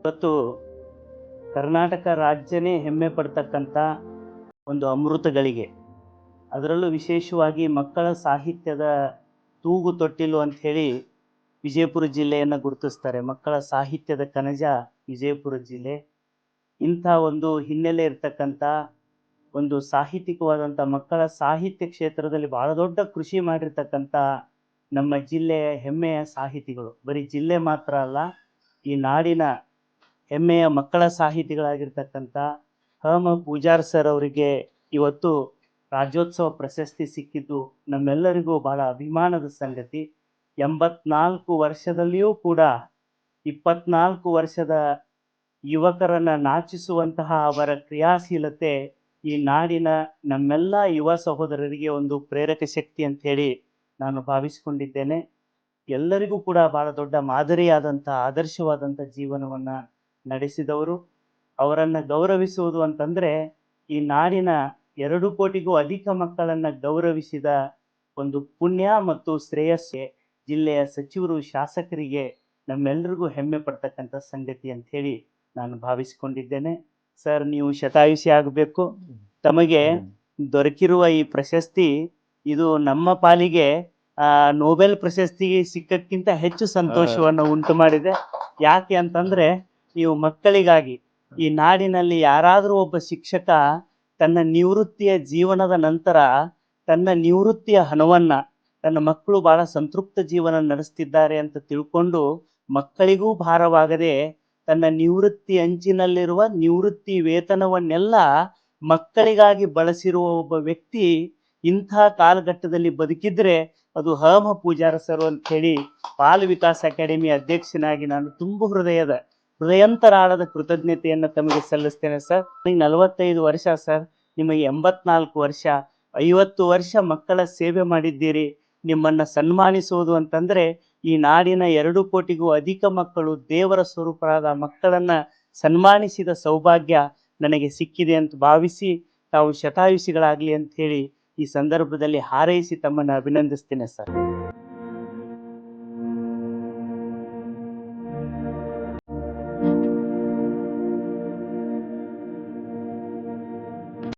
ಇವತ್ತು ಕರ್ನಾಟಕ ರಾಜ್ಯನೇ ಹೆಮ್ಮೆ ಪಡ್ತಕ್ಕಂಥ ಒಂದು ಅಮೃತಗಳಿಗೆ. ಅದರಲ್ಲೂ ವಿಶೇಷವಾಗಿ ಮಕ್ಕಳ ಸಾಹಿತ್ಯದ ತೂಗು ತೊಟ್ಟಿಲು ಅಂಥೇಳಿ ವಿಜಯಪುರ ಜಿಲ್ಲೆಯನ್ನು ಗುರುತಿಸ್ತಾರೆ. ಮಕ್ಕಳ ಸಾಹಿತ್ಯದ ಕನಜ ವಿಜಯಪುರ ಜಿಲ್ಲೆ. ಇಂಥ ಒಂದು ಹಿನ್ನೆಲೆ ಇರ್ತಕ್ಕಂಥ ಒಂದು ಸಾಹಿತ್ಯಿಕವಾದಂಥ ಮಕ್ಕಳ ಸಾಹಿತ್ಯ ಕ್ಷೇತ್ರದಲ್ಲಿ ಬಹಳ ದೊಡ್ಡ ಕೃಷಿ ಮಾಡಿರ್ತಕ್ಕಂಥ ನಮ್ಮ ಜಿಲ್ಲೆಯ ಹೆಮ್ಮೆಯ ಸಾಹಿತಿಗಳು. ಬರೀ ಜಿಲ್ಲೆ ಮಾತ್ರ ಅಲ್ಲ, ಈ ನಾಡಿನ ಹೆಮ್ಮೆಯ ಮಕ್ಕಳ ಸಾಹಿತಿಗಳಾಗಿರ್ತಕ್ಕಂಥ ಹಮ ಪೂಜಾರ್ ಸರ್ ಅವರಿಗೆ ಇವತ್ತು ರಾಜ್ಯೋತ್ಸವ ಪ್ರಶಸ್ತಿ ಸಿಕ್ಕಿದ್ದು ನಮ್ಮೆಲ್ಲರಿಗೂ ಬಹಳ ಅಭಿಮಾನದ ಸಂಗತಿ. ಎಂಬತ್ನಾಲ್ಕು ವರ್ಷದಲ್ಲಿಯೂ ಕೂಡ ಇಪ್ಪತ್ನಾಲ್ಕು ವರ್ಷದ ಯುವಕರನ್ನ ನಾಚಿಸುವಂತಹ ಅವರ ಕ್ರಿಯಾಶೀಲತೆ ಈ ನಾಡಿನ ನಮ್ಮೆಲ್ಲ ಯುವ ಸಹೋದರರಿಗೆ ಒಂದು ಪ್ರೇರಕ ಶಕ್ತಿ ಅಂತ ಹೇಳಿ ನಾನು ಭಾವಿಸಿಕೊಂಡಿದ್ದೇನೆ. ಎಲ್ಲರಿಗೂ ಕೂಡ ಬಹಳ ದೊಡ್ಡ ಮಾದರಿಯಾದಂಥ ಆದರ್ಶವಾದಂಥ ಜೀವನವನ್ನ ನಡೆಸಿದವರು, ಅವರನ್ನು ಗೌರವಿಸುವುದು ಅಂತಂದ್ರೆ, ಈ ನಾಡಿನ ಎರಡು ಕೋಟಿಗೂ ಅಧಿಕ ಮಕ್ಕಳನ್ನ ಗೌರವಿಸಿದ ಒಂದು ಪುಣ್ಯ ಮತ್ತು ಶ್ರೇಯಸ್ಸೆ ಜಿಲ್ಲೆಯ ಸಚಿವರು, ಶಾಸಕರಿಗೆ ನಮ್ಮೆಲ್ಲರಿಗೂ ಹೆಮ್ಮೆ ಪಡ್ತಕ್ಕಂಥ ಸಂಗತಿ ಅಂತ ಹೇಳಿ ನಾನು ಭಾವಿಸಿಕೊಂಡಿದ್ದೇನೆ. ಸರ್, ನೀವು ಶತಾಯುಷಿ ಆಗಬೇಕು. ತಮಗೆ ದೊರಕಿರುವ ಈ ಪ್ರಶಸ್ತಿ, ಇದು ನಮ್ಮ ಪಾಲಿಗೆ ನೊಬೆಲ್ ಪ್ರಶಸ್ತಿ ಸಿಕ್ಕಕ್ಕಿಂತ ಹೆಚ್ಚು ಸಂತೋಷವನ್ನು ಉಂಟು ಮಾಡಿದೆ ಯಾಕೆ ಅಂತಂದ್ರೆ ನೀವು ಮಕ್ಕಳಿಗಾಗಿ ಈ ನಾಡಿನಲ್ಲಿ ಯಾರಾದರೂ ಒಬ್ಬ ಶಿಕ್ಷಕ ತನ್ನ ನಿವೃತ್ತಿಯ ಜೀವನದ ನಂತರ ತನ್ನ ನಿವೃತ್ತಿಯ ಹಣವನ್ನ ತನ್ನ ಮಕ್ಕಳು ಬಹಳ ಸಂತೃಪ್ತ ಜೀವನ ನಡೆಸ್ತಿದ್ದಾರೆ ಅಂತ ತಿಳ್ಕೊಂಡು ಮಕ್ಕಳಿಗೂ ಭಾರವಾಗದೆ ತನ್ನ ನಿವೃತ್ತಿ ಅಂಚಿನಲ್ಲಿರುವ ನಿವೃತ್ತಿ ವೇತನವನ್ನೆಲ್ಲ ಮಕ್ಕಳಿಗಾಗಿ ಬಳಸಿರುವ ಒಬ್ಬ ವ್ಯಕ್ತಿ ಇಂಥ ಕಾಲಘಟ್ಟದಲ್ಲಿ ಬದುಕಿದ್ರೆ ಅದು ಹಮ ಪೂಜಾರ ಸರ್ ಅಂತ ಹೇಳಿ ಬಾಲ ವಿಕಾಸ್ ಅಕಾಡೆಮಿ ಅಧ್ಯಕ್ಷನಾಗಿ ನಾನು ತುಂಬ ಹೃದಯದ ಹೃದಯಂತರಾಳದ ಕೃತಜ್ಞತೆಯನ್ನು ತಮಗೆ ಸಲ್ಲಿಸ್ತೇನೆ ಸರ್. ನಿಮಗೆ ನಲವತ್ತೈದು ವರ್ಷ ಸರ್, ನಿಮಗೆ ಎಂಬತ್ನಾಲ್ಕು ವರ್ಷ, ಐವತ್ತು ವರ್ಷ ಮಕ್ಕಳ ಸೇವೆ ಮಾಡಿದ್ದೀರಿ. ನಿಮ್ಮನ್ನ ಸನ್ಮಾನಿಸುವುದು ಅಂತಂದ್ರೆ ಈ ನಾಡಿನ ಎರಡು ಕೋಟಿಗೂ ಅಧಿಕ ಮಕ್ಕಳು ದೇವರ ಸ್ವರೂಪರಾದ ಮಕ್ಕಳನ್ನ ಸನ್ಮಾನಿಸಿದ ಸೌಭಾಗ್ಯ ನನಗೆ ಸಿಕ್ಕಿದೆ ಅಂತ ಭಾವಿಸಿ ತಾವು ಶತಾಯುಷಿಗಳಾಗಲಿ ಅಂತ ಹೇಳಿ ಈ ಸಂದರ್ಭದಲ್ಲಿ ಹಾರೈಸಿ ತಮ್ಮನ್ನು ಅಭಿನಂದಿಸ್ತೇನೆ ಸರ್.